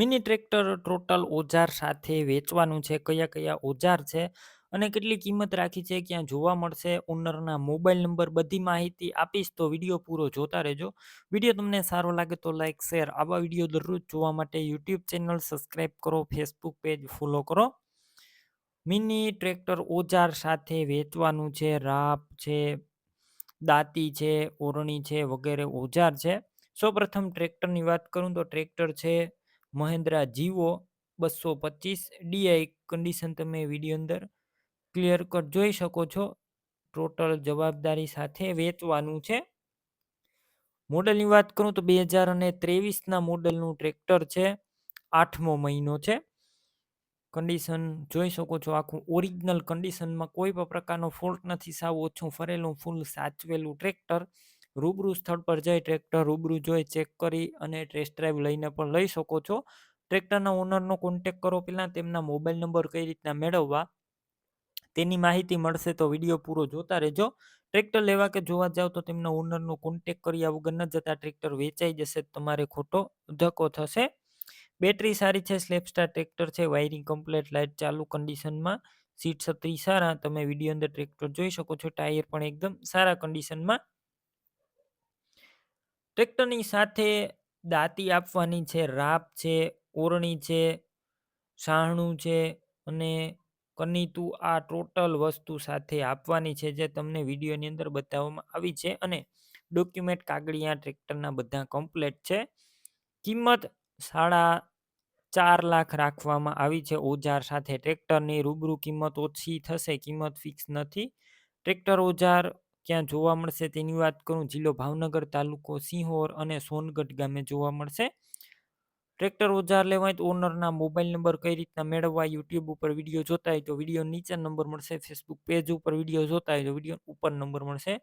Mini tractor total ઓજાર સાથે વેચવાનું છે. કયા કયા ઓજાર છે અને કેટલી કિંમત રાખી છે ક્યાં જોવા મળશે? ઓનરના મોબાઈલ નંબર બધી માહિતી આપીશ તો વીડિયો પૂરો જોતા રહેજો. વીડિયો તમને સારો લાગે તો લાઈક, શેર, આવા વીડિયો દરરોજ જોવા માટે યુટ્યુબ ચેનલ સબસ્ક્રાઈબ કરો, ફેસબુક પેજ ફોલો કરો. મિની ટ્રેક્ટર ઓજાર સાથે વેચવાનું છે, રાપ છે, દાંતી છે, ઓરણી છે વગેરે ઓજાર છે. સૌપ્રથમ ટ્રેક્ટરની વાત કરું તો ટ્રેક્ટર છે મહેન્દ્રા જીવો બસો પચીસ ડીઆઈ કન્ડિશન તમે વીડિયો અંદર ક્લિયર કટ જોઈ શકો છો. ટોટલ જવાબદારી સાથે વેચવાનું છે. મોડલની વાત કરું તો બે હજાર અને ત્રેવીસના મોડલનું ટ્રેક્ટર છે, આઠમો મહિનો છે. કન્ડિશન જોઈ શકો છો, આખું ઓરિજિનલ કન્ડિશનમાં કોઈ પણ પ્રકારનો ફોલ્ટ નથી, સાવ ઓછું ફરેલું ફૂલ સાચવેલું ટ્રેક્ટર રૂબરૂ સ્થળ પર જઈ ટ્રેક્ટર રૂબરૂ જોઈ ચેક કરી અને ટેસ્ટ ડ્રાઈવ લઈને પણ લઈ શકો છો. ટ્રેક્ટરના ઓનરનો કોન્ટેક કરો પહેલાં, તેમના મોબાઈલ નંબર કઈ રીતના મેળવવા તેની માહિતી મળશે તો વીડિયો પૂરો જોતા રહેજો. ટ્રેક્ટર લેવા કે જોવા જાવ તો તેમના ઓનરનો કોન્ટેક કર્યા વગર ન જતા ટ્રેક્ટર વેચાઈ જશે, તમારે ખોટો ધક્કો થશે. બેટરી સારી છે સ્લેપસ્ટાર ટ્રેક્ટર છે, વાયરિંગ કમ્પ્લેટ, લાઇટ ચાલુ, કન્ડિશનમાં સીટ છત્રી સારા, તમે વીડિયો અંદર ટ્રેક્ટર જોઈ શકો છો, ટાયર પણ એકદમ સારા કન્ડિશનમાં. ટ્રેક્ટરની સાથે દાંતી આપવાની છે, રાપ છે, ઓરણી છે સાહણું છે અને કનીતું આ ટોટલ વસ્તુ સાથે આપવાની છે જે તમને વિડીયોની અંદર બતાવવામાં આવી છે અને ડોક્યુમેન્ટ કાગળિયા ટ્રેક્ટરના બધા કમ્પ્લેટ છે. કિંમત સાડા ચાર લાખ રાખવામાં આવી છે ઓજાર સાથે. ટ્રેક્ટરની રૂબરૂ કિંમત ઓછી થશે, કિંમત ફિક્સ નથી. ટ્રેક્ટર ઓજાર ક્યાં જોવા મળશે તેની વાત કરું? જિલ્લો ભાવનગર તાલુકો સિંહોર અને સોનગઢ ગામે જોવા મળશે. ટ્રેક્ટર ઓજાર લેવાય તો ઓનરના મોબાઈલ નંબર કઈ રીતના મેળવવા? યુટ્યુબ ઉપર વીડિયો જોતા હોય તો વીડિયો નીચે નંબર મળશે. ફેસબુક પેજ ઉપર વીડિયો જોતા હોય તો વીડિયો ઉપર નંબર મળશે.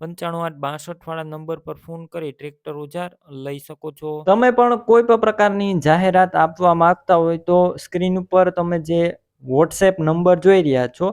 પંચાણું આઠ બાસઠ વાળા નંબર પર ફોન કરી ટ્રેક્ટર ઓજાર લઈ શકો છો. તમે પણ કોઈ પણ પ્રકારની જાહેરાત આપવા માંગતા હોય તો સ્ક્રીન ઉપર તમે જે વોટ્સએપ નંબર જોઈ રહ્યા છો